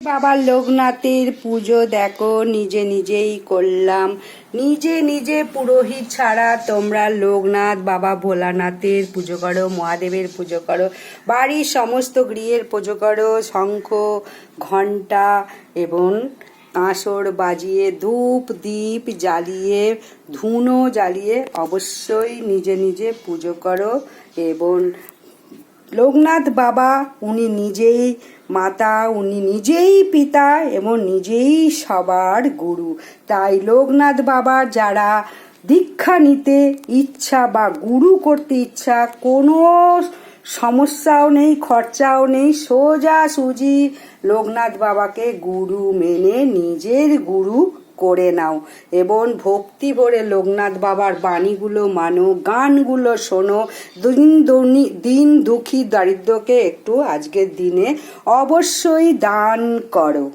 বাবা লোকনাথের পুজো দেখো, নিজে নিজেই করলাম। নিজে নিজে পুরোহিত ছাড়া তোমরা লোকনাথ, বাবা ভোলানাথের পুজো করো, মহাদেবের পুজো করো, বাড়ির সমস্ত গৃহের পুজো করো, শঙ্খ, ঘণ্টা এবং কাঁসর বাজিয়ে ধূপ দ্বীপ জ্বালিয়ে, ধুনো জ্বালিয়ে অবশ্যই নিজে নিজে পুজো করো এবং লোকনাথ বাবা, উনি নিজেই মাতা, উনি নিজেই পিতা এবং নিজেই সবার গুরু। তাই লোকনাথ বাবার যারা দীক্ষা নিতে ইচ্ছা বা গুরু করতে ইচ্ছা, কোনো সমস্যাও নেই, খরচাও নেই, সোজা সুজি লোকনাথ বাবাকে গুরু মেনে নিজের গুরু করে নাও। এবং ভক্তি ভরে লোকনাথ বাবার বাণীগুলো মানো, গানগুলো শোনো। দিন দনি- দিন দুঃখী দারিদ্রকে একটু আজকের দিনে অবশ্যই দান করো।